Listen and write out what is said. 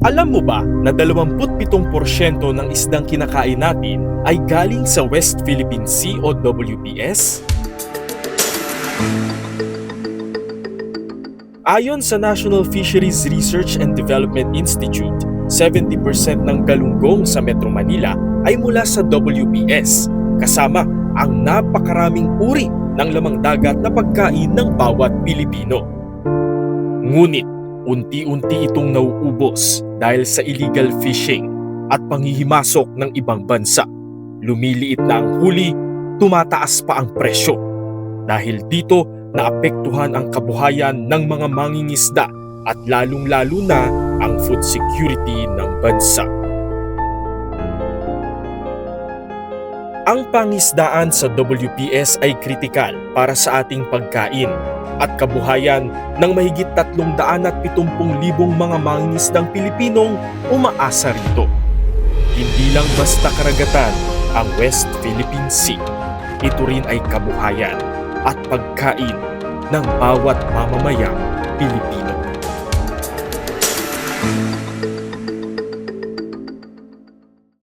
Alam mo ba na 27% ng isdang kinakain natin ay galing sa West Philippine Sea o WPS? Ayon sa National Fisheries Research and Development Institute, 70% ng galunggong sa Metro Manila ay mula sa WPS, kasama ang napakaraming uri ng lamang dagat na pagkain ng bawat Pilipino. Ngunit, unti-unti itong nauubos dahil sa illegal fishing at panghihimasok ng ibang bansa. Lumiliit na ang huli, tumataas pa ang presyo. Dahil dito, naapektuhan ang kabuhayan ng mga mangingisda at lalong-lalo na ang food security ng bansa. Ang pangisdaan sa WPS ay kritikal para sa ating pagkain at kabuhayan ng mahigit 370,000 mga mangingisdang Pilipinong umaasa rito. Hindi lang basta karagatan ang West Philippine Sea. Ito rin ay kabuhayan at pagkain ng bawat mamamayang Pilipino.